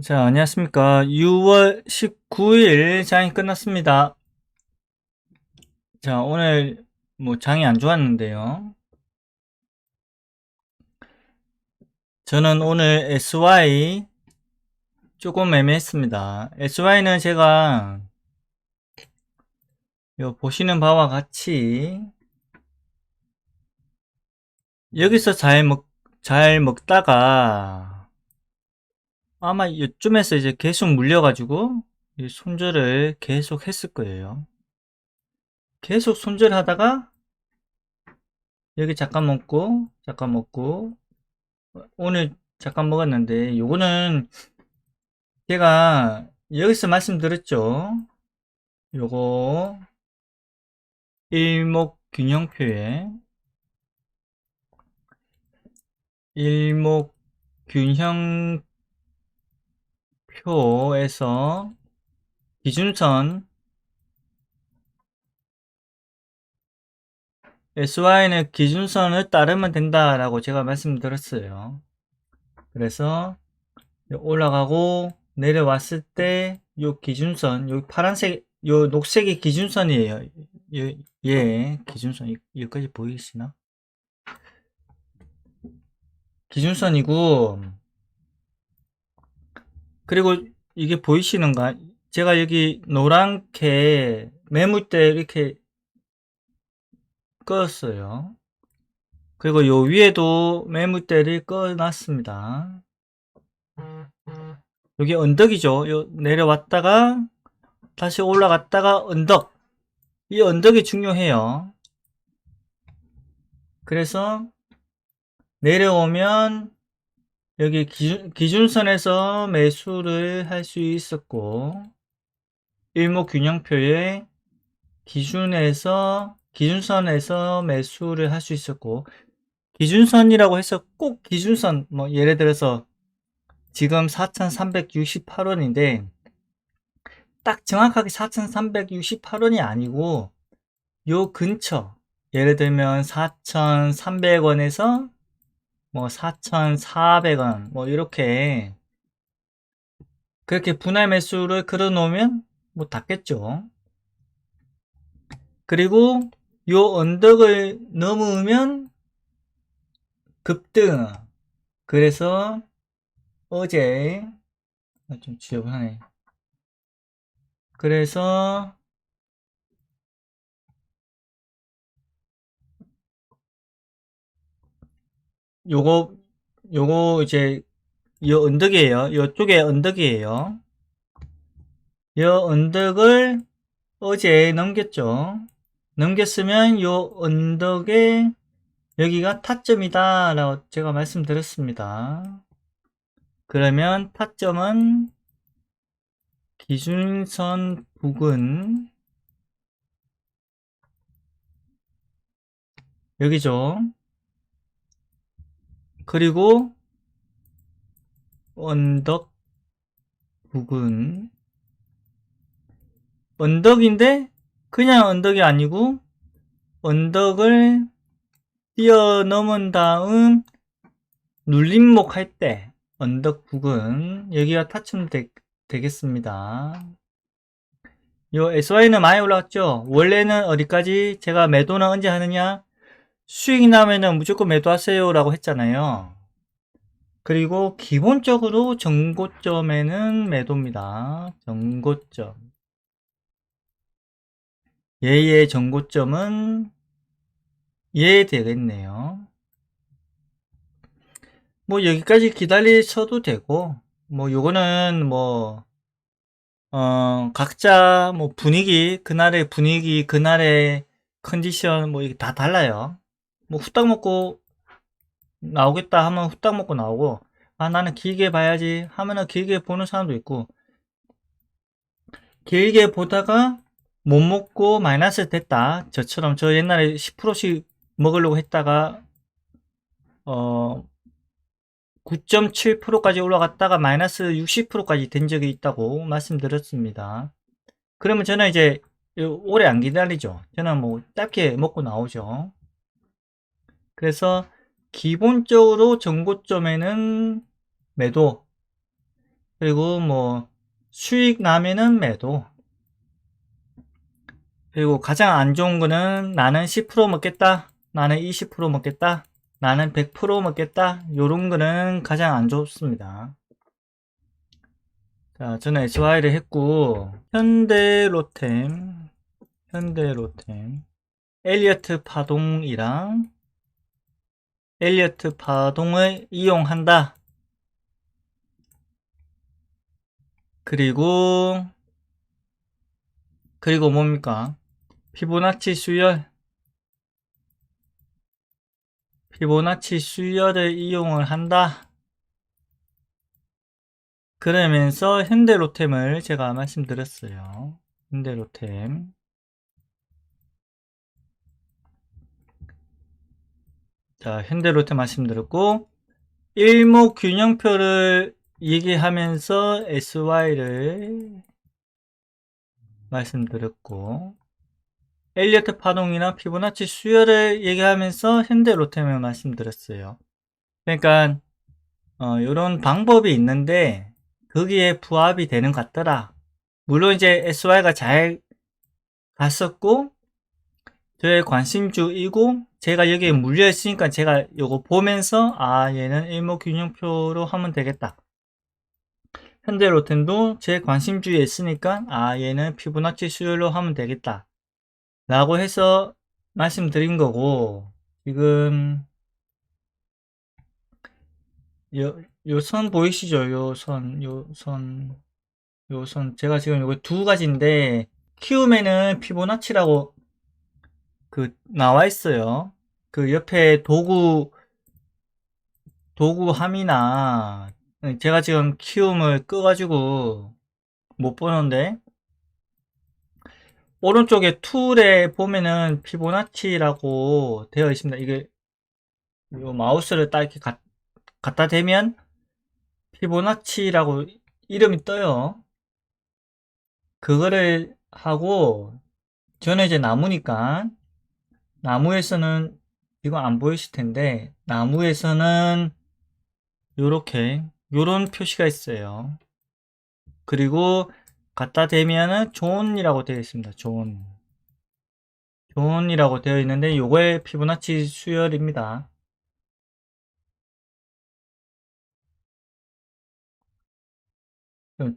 자, 안녕하십니까. 6월 19일 장이 끝났습니다. 자, 오늘 뭐 장이 안 좋았는데요. 저는 오늘 SY 조금 애매했습니다. SY는 제가 요 보시는 바와 같이 여기서 잘 먹, 잘 먹다가 아마 이쯤에서 이제 계속 물려가지고 이 손절을 계속 했을 거예요. 계속 손절하다가 여기 잠깐 먹고 잠깐 먹고 오늘 잠깐 먹었는데 요거는 제가 여기서 말씀드렸죠. 요거 일목균형표에 일목균형 표에서 기준선 SY는 기준선을 따르면 된다라고 제가 말씀드렸어요. 그래서 올라가고 내려왔을 때요 기준선, 요 파란색, 요 녹색이 기준선이에요. 예, 예 기준선 여기까지 보이시나? 기준선이고 그리고 이게 보이시는가? 제가 여기 노랗게 매물대 이렇게 껐어요. 그리고 요 위에도 매물대를 꺼놨습니다. 여기 언덕이죠. 요 내려왔다가 다시 올라갔다가 언덕. 이 언덕이 중요해요. 그래서 내려오면 여기 기준, 선에서 매수를 할 수 있었고 일목균형표에 기준에서 기준선에서 매수를 할 수 있었고 기준선이라고 해서 꼭 기준선 뭐 예를 들어서 지금 4,368원인데 딱 정확하게 4,368원이 아니고 요 근처 예를 들면 4,300원에서 뭐 4,400원 뭐 이렇게 그렇게 분할 매수를 걸어 놓으면 뭐 닿겠죠. 그리고 요 언덕을 넘으면 급등. 그래서 어제 아, 좀 지저분하네. 그래서 요거 요거 이제 요 언덕이에요. 요쪽에 언덕이에요. 요 언덕을 어제 넘겼죠. 넘겼으면 요 언덕에 여기가 타점이다 라고 제가 말씀드렸습니다. 그러면 타점은 기준선 부근 여기죠. 그리고 언덕 부근 언덕인데 그냥 언덕이 아니고 언덕을 뛰어넘은 다음 눌림목 할 때 언덕 부근 여기가 타점 되, 되겠습니다. 요 SY는 많이 올라왔죠? 원래는 어디까지 제가 매도는 언제 하느냐? 수익이 나면은 무조건 매도하세요 라고 했잖아요. 그리고 기본적으로 정고점에는 매도입니다. 정고점. 얘의 정고점은 얘 되겠네요. 뭐 여기까지 기다리셔도 되고 뭐 요거는 뭐 어, 각자 뭐 분위기 그날의 분위기 그날의 컨디션 뭐 이게 다 달라요. 뭐 후딱 먹고 나오겠다 하면 후딱 먹고 나오고 아 나는 길게 봐야지 하면은 길게 보는 사람도 있고 길게 보다가 못 먹고 마이너스 됐다 저처럼 저 옛날에 10%씩 먹으려고 했다가 어 9.7%까지 올라갔다가 마이너스 60%까지 된 적이 있다고 말씀드렸습니다. 그러면 저는 이제 오래 안 기다리죠. 저는 뭐 짧게 먹고 나오죠. 그래서 기본적으로 정고점에는 매도 그리고 뭐 수익 나면은 매도. 그리고 가장 안 좋은 거는 나는 10% 먹겠다. 나는 20% 먹겠다. 나는 100% 먹겠다. 요런 거는 가장 안 좋습니다. 자, 저는 SY를 했고, 현대로템, 현대로템, 엘리어트 파동이랑 엘리어트 파동을 이용한다. 그리고, 그리고 뭡니까? 피보나치 수열, 피보나치 수열을 이용을 한다. 그러면서 현대로템을 제가 말씀드렸어요. 현대로템. 자, 현대로템 말씀드렸고, 일목균형표를 얘기하면서 SY를 말씀드렸고, 엘리어트 파동이나 피보나치 수열을 얘기하면서 현대로템을 말씀드렸어요. 그러니까, 어, 이런 방법이 있는데, 거기에 부합이 되는 것 같더라. 물론 이제 SY가 잘 갔었고, 저의 관심주이고, 제가 여기에 물려 있으니까 제가 요거 보면서, 아, 얘는 일목균형표로 하면 되겠다. 현대로템도 제 관심주에 있으니까, 아, 얘는 피보나치 수열로 하면 되겠다. 라고 해서 말씀드린 거고, 지금, 요, 요선 보이시죠? 요 선, 요 선, 요 선. 제가 지금 요거 두 가지인데, 키움에는 피보나치라고 그, 나와 있어요. 그 옆에 도구, 도구함이나, 제가 지금 키움을 끄가지고 못 보는데, 오른쪽에 툴에 보면은 피보나치라고 되어 있습니다. 이게, 요 마우스를 딱 이렇게 갖, 갖다 대면 피보나치라고 이름이 떠요. 그거를 하고 저는 이제 나무니까 나무에서는 이거 안 보이실 텐데 나무에서는 요렇게 요런 표시가 있어요. 그리고 갖다 대면은 존이라고 되어 있습니다. 존. 존이라고 되어 있는데 요거의 피보나치 수열입니다.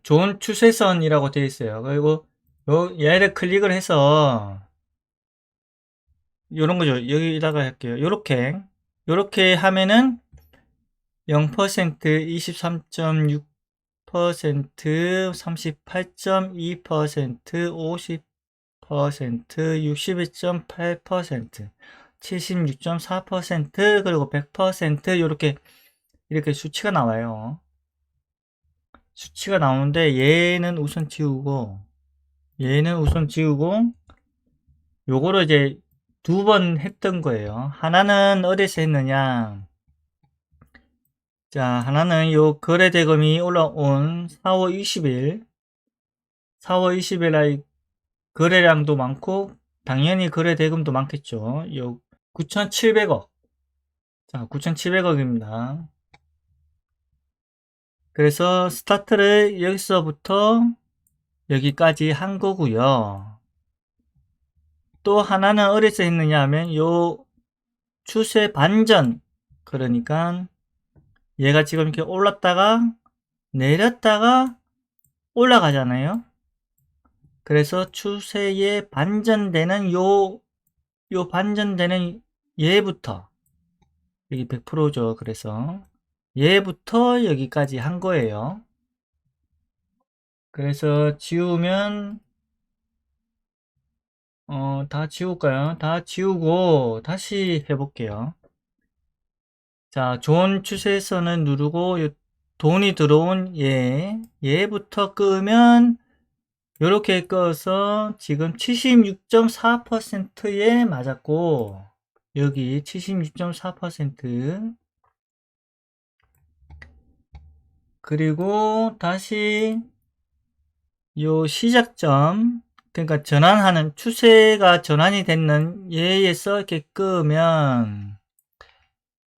좋은 추세선이라고 되어 있어요. 그리고 요 얘를 클릭을 해서 요런 거죠. 여기다가 할게요. 요렇게 요렇게 하면은 0%, 23.6%, 38.2%, 50%, 62.8%, 76.4%, 그리고 100% 요렇게 이렇게 수치가 나와요. 수치가 나오는데 얘는 우선 지우고 얘는 우선 지우고 요거를 이제 두 번 했던 거예요. 하나는 어디서 했느냐 자 하나는 요 거래 대금이 올라온 4월 20일 4월 20일 날 거래량도 많고 당연히 거래 대금도 많겠죠. 요 9,700억 자 9,700억입니다. 그래서 스타트를 여기서부터 여기까지 한 거고요. 또 하나는 어디서 했느냐 하면 요 추세 반전 그러니까 얘가 지금 이렇게 올랐다가 내렸다가 올라가잖아요. 그래서 추세에 반전되는 요, 요 반전되는 얘부터 여기 100%죠. 그래서 얘부터 여기까지 한 거예요. 그래서 지우면 어, 다 지울까요? 다 지우고 다시 해볼게요. 자, 좋은 추세선을 누르고 돈이 들어온 얘, 얘부터 끄면 이렇게 꺼서 지금 76.4%에 맞았고 여기 76.4% 그리고 다시 요 시작점 그러니까 전환하는 추세가 전환이 됐는 얘에서 이렇게 끄면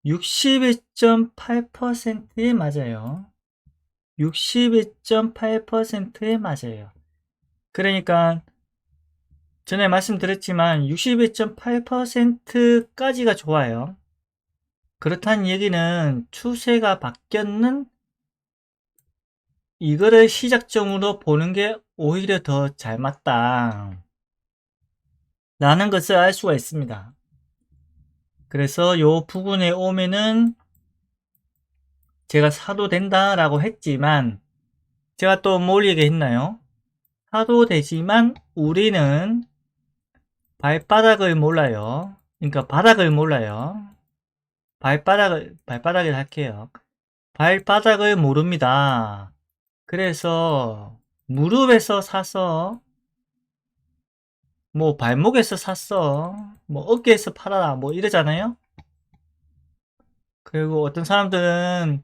61.8%에 맞아요. 62.8%에 맞아요. 그러니까 전에 말씀드렸지만 61.8%까지가 좋아요. 그렇다는 얘기는 추세가 바뀌었는 이거를 시작점으로 보는 게 오히려 더 잘 맞다. 라는 것을 알 수가 있습니다. 그래서 요 부분에 오면은 제가 사도 된다라고 했지만 제가 또 뭘 얘기했나요? 사도 되지만 우리는 발바닥을 몰라요. 그러니까 바닥을 몰라요. 발바닥을 발바닥을 할게요. 발바닥을 모릅니다. 그래서 무릎에서 사서 뭐 발목에서 샀어. 뭐 어깨에서 팔아라. 뭐 이러잖아요. 그리고 어떤 사람들은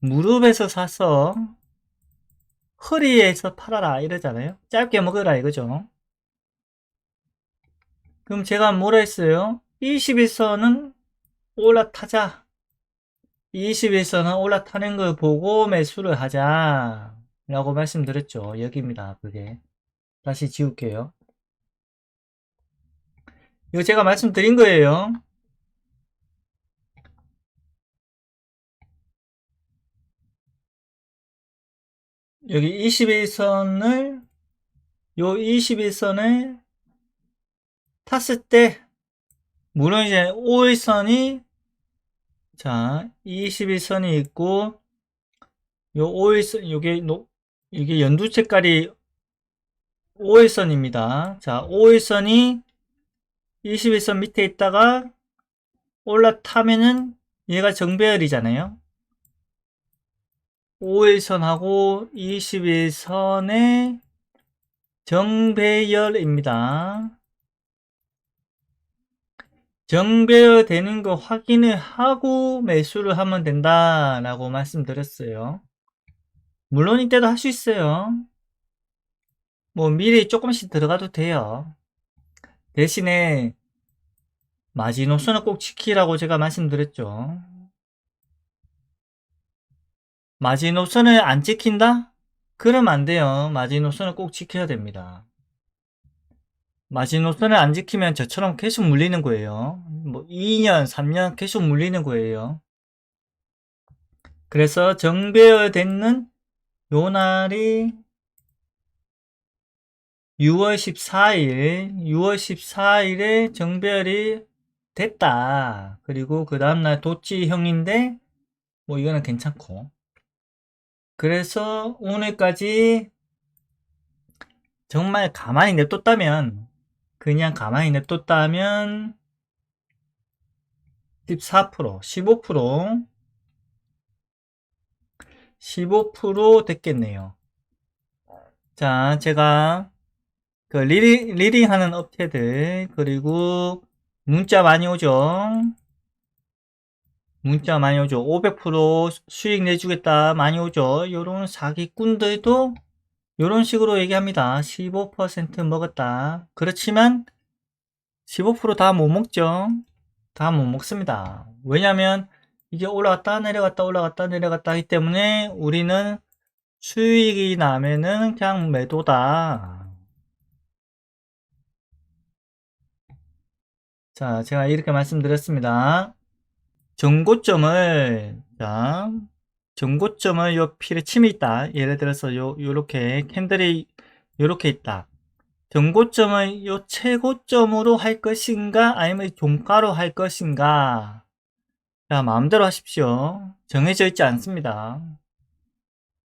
무릎에서 사서 허리에서 팔아라 이러잖아요. 짧게 먹으라 이거죠. 그럼 제가 뭐라 했어요? 21선은 올라타자. 21선은 올라타는 걸 보고 매수를 하자. 라고 말씀드렸죠. 여기입니다. 그게. 다시 지울게요. 이거 제가 말씀드린 거예요. 여기 21선을 요 21선을 탔을 때 물론 이제 5일선이 자 21선이 있고 요 5일선 요게 노, 이게 연두 색깔이 5일선입니다. 자 5일선이 21선 밑에 있다가 올라타면은 얘가 정배열이잖아요. 5일선하고 21선의 정배열입니다. 정배열 되는 거 확인을 하고 매수를 하면 된다라고 말씀드렸어요. 물론 이때도 할 수 있어요. 뭐 미리 조금씩 들어가도 돼요. 대신에 마지노선을 꼭 지키라고 제가 말씀드렸죠. 마지노선을 안 지킨다? 그러면 안 돼요. 마지노선을 꼭 지켜야 됩니다. 마지노선을 안 지키면 저처럼 계속 물리는 거예요. 뭐 2년, 3년 계속 물리는 거예요. 그래서 정배열 됐는 요 날이 6월 14일, 6월 14일에 정배열이 됐다. 그리고 그 다음날 도치 형인데, 뭐 이거는 괜찮고. 그래서 오늘까지 정말 가만히 냅뒀다면, 그냥 가만히 냅뒀다면, 14%, 15%, 15% 됐겠네요. 자, 제가 그 리링, 리딩 하는 업체들, 그리고 문자 많이 오죠? 문자 많이 오죠? 500% 수익 내주겠다 많이 오죠? 요런 사기꾼들도 요런 식으로 얘기합니다. 15% 먹었다. 그렇지만 15%다 못 먹죠? 다 못 먹습니다. 왜냐면 이게 올라갔다 내려갔다 올라갔다 내려갔다 하기 때문에 우리는 수익이 나면은 그냥 매도다. 자, 제가 이렇게 말씀드렸습니다. 정고점을, 자, 정고점을 요 필에 침이 있다. 예를 들어서 요, 요렇게 캔들이 요렇게 있다. 정고점을 요 최고점으로 할 것인가, 아니면 종가로 할 것인가. 자, 마음대로 하십시오. 정해져 있지 않습니다.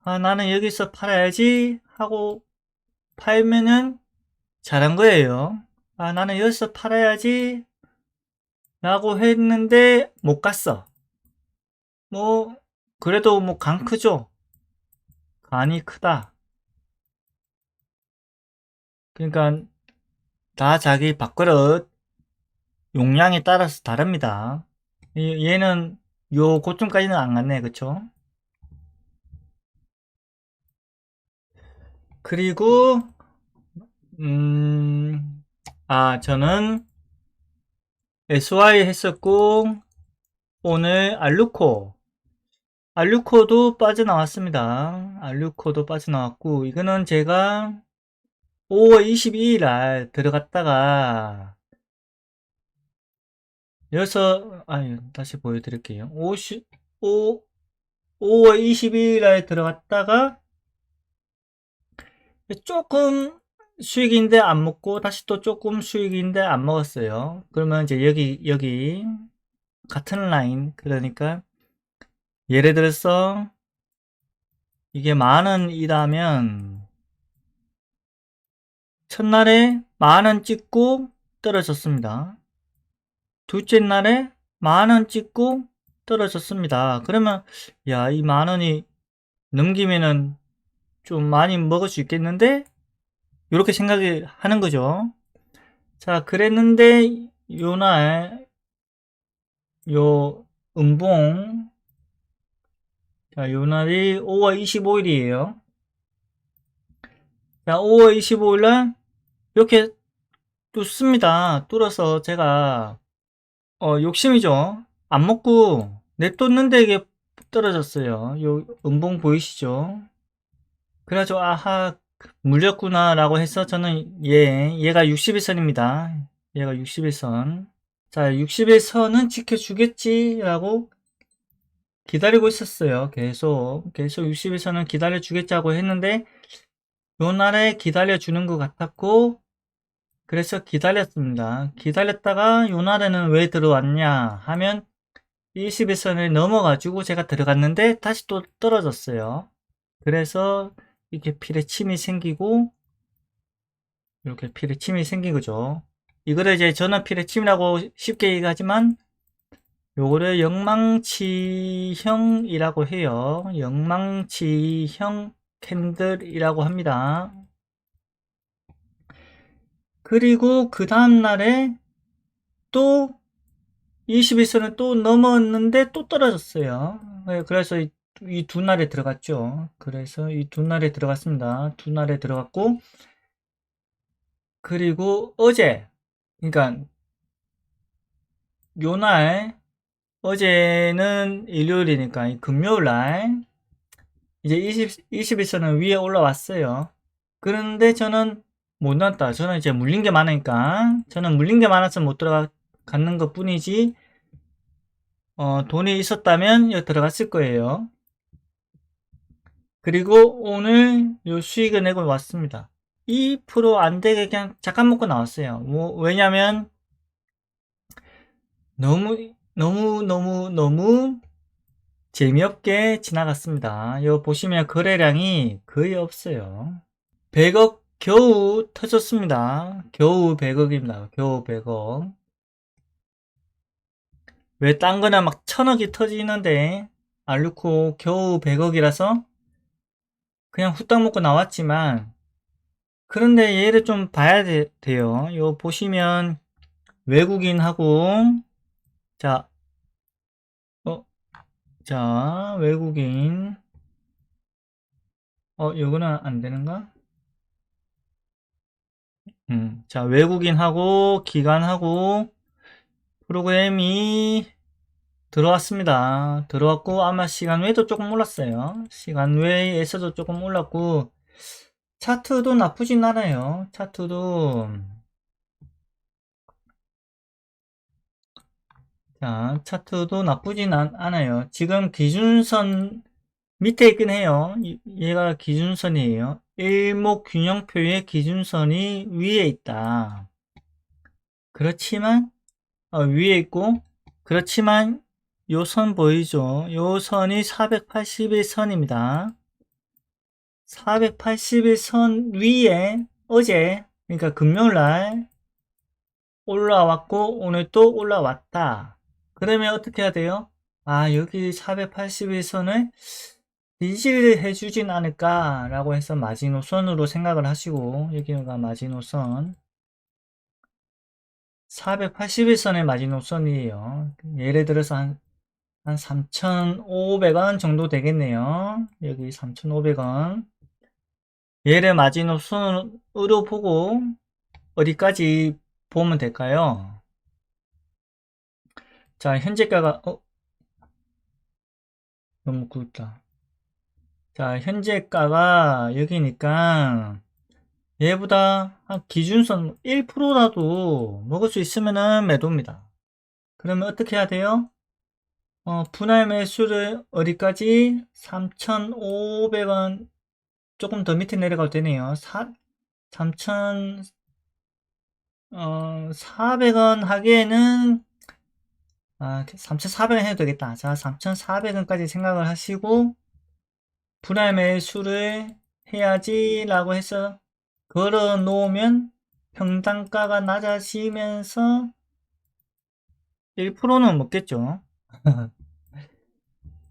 아, 나는 여기서 팔아야지 하고 팔면은 잘한 거예요. 아, 나는 여기서 팔아야지 라고 했는데 못 갔어. 뭐 그래도 뭐 간 크죠. 간이 크다. 그러니까 다 자기 밥그릇 용량에 따라서 다릅니다. 얘는 요 고점까지는 안 갔네, 그쵸? 그리고 음, 아 저는 SY 했었고 오늘 알루코 알류코도 빠져나왔습니다. 알류코도 빠져나왔고, 이거는 제가 5월 22일 날 들어갔다가, 여기서, 아, 다시 보여드릴게요. 50, 5, 5월 22일 날 들어갔다가, 조금 수익인데 안 먹고, 다시 또 조금 수익인데 안 먹었어요. 그러면 이제 여기, 여기, 같은 라인, 그러니까, 예를 들어서, 이게 만원이라면, 첫날에 만원 찍고 떨어졌습니다. 둘째 날에 만 원 찍고 떨어졌습니다. 그러면, 야, 이 만 원이 넘기면은 좀 많이 먹을 수 있겠는데? 이렇게 생각을 하는 거죠. 자, 그랬는데, 요날, 요, 음봉, 자, 요날이 5월 25일이에요. 자, 5월 25일날, 이렇게 뚫습니다. 뚫어서 제가, 어, 욕심이죠. 안 먹고 냅뒀는데 이게 떨어졌어요. 요, 음봉 보이시죠? 그래가지고, 아하, 물렸구나, 라고 해서 저는 얘, 얘가 61선입니다. 얘가 61선. 자, 61선은 지켜주겠지, 라고 기다리고 있었어요. 계속, 계속 60일선은 기다려주겠다고 했는데, 요 날에 기다려주는 것 같았고, 그래서 기다렸습니다. 기다렸다가 요 날에는 왜 들어왔냐 하면, 21선을 넘어가지고 제가 들어갔는데, 다시 또 떨어졌어요. 그래서, 이렇게 필에 침이 생기고, 이렇게 필에 침이 생긴 거죠. 이거를 이제 저는 필에 침이라고 쉽게 얘기하지만, 요거를 영망치형이라고 해요. 영망치형 캔들이라고 합니다. 그리고 그 다음날에 또 21선을 또 넘었는데 또 떨어졌어요. 네, 그래서 이 두 날에 들어갔죠. 그래서 이 두 날에 들어갔습니다. 두 날에 들어갔고, 그리고 어제, 그러니까 요날 어제는 일요일이니까 금요일 날 이제 20, 21선은 위에 올라왔어요. 그런데 저는 못 났다. 저는 이제 물린 게 많으니까 저는 물린 게 많아서 못 들어갔는 것 뿐이지 어, 돈이 있었다면 여기 들어갔을 거예요. 그리고 오늘 요 수익을 내고 왔습니다. 2%안 되게 그냥 잠깐 먹고 나왔어요. 뭐, 왜냐면 너무 너무 너무 너무 재미없게 지나갔습니다. 요 보시면 거래량이 거의 없어요. 100억 겨우 터졌습니다. 겨우 100억입니다. 겨우 100억. 왜 딴 거나 막 천억이 터지는데 알루코 겨우 100억이라서 그냥 후딱 먹고 나왔지만 그런데 얘를 좀 봐야 돼, 돼요. 요 보시면 외국인하고 자, 어, 자, 외국인. 어, 요거는 안 되는가? 음, 자, 외국인하고, 기간하고, 프로그램이 들어왔습니다. 들어왔고, 아마 시간 외에도 조금 올랐어요. 시간 외에서도 조금 올랐고, 차트도 나쁘진 않아요. 차트도, 자, 차트도 나쁘진 않, 아요 지금 기준선 밑에 있긴 해요. 얘가 기준선이에요. 일목균형표의 기준선이 위에 있다. 그렇지만 어, 위에 있고 그렇지만 요 선 보이죠? 요 선이 481선입니다. 481선 위에 어제 그러니까 금요일날 올라왔고 오늘 또 올라왔다. 그러면 어떻게 해야 돼요? 아, 여기 481선을 비지를 해주진 않을까 라고 해서 마지노선으로 생각을 하시고 여기가 마지노선 481선의 마지노선이에요 예를 들어서 한, 한 3,500원 정도 되겠네요 여기 3,500원 얘를 마지노선으로 보고 어디까지 보면 될까요? 자, 현재가가, 어? 너무 굵다. 자, 현재가가 여기니까 얘보다 한 기준선 1%라도 먹을 수 있으면은 매도입니다. 그러면 어떻게 해야 돼요? 어, 분할 매수를 어디까지? 3,500원 조금 더 밑에 내려가도 되네요. 4, 3,000 어, 400원 하기에는 아, 3,400원 해도 되겠다. 자, 3,400원까지 생각을 하시고 분할 매 수를 해야지 라고 해서 걸어 놓으면 평당가가 낮아지면서 1%는 먹겠죠.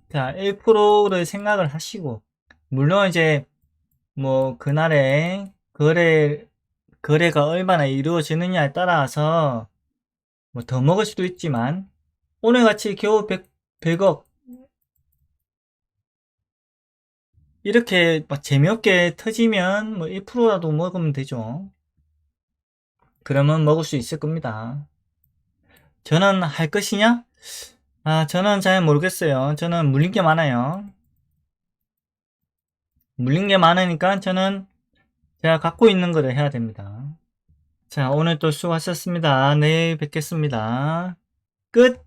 자, 1%를 생각을 하시고 물론 이제 뭐 그날에 거래 거래가 얼마나 이루어지느냐에 따라서 뭐 더 먹을 수도 있지만 오늘같이 겨우 100, 100억 이렇게 막 재미없게 터지면 뭐 1%라도 먹으면 되죠. 그러면 먹을 수 있을 겁니다. 저는 할 것이냐? 아, 저는 잘 모르겠어요. 저는 물린 게 많아요. 물린 게 많으니까 저는 제가 갖고 있는 거를 해야 됩니다. 자, 오늘 또 수고하셨습니다. 내일 뵙겠습니다. 끝!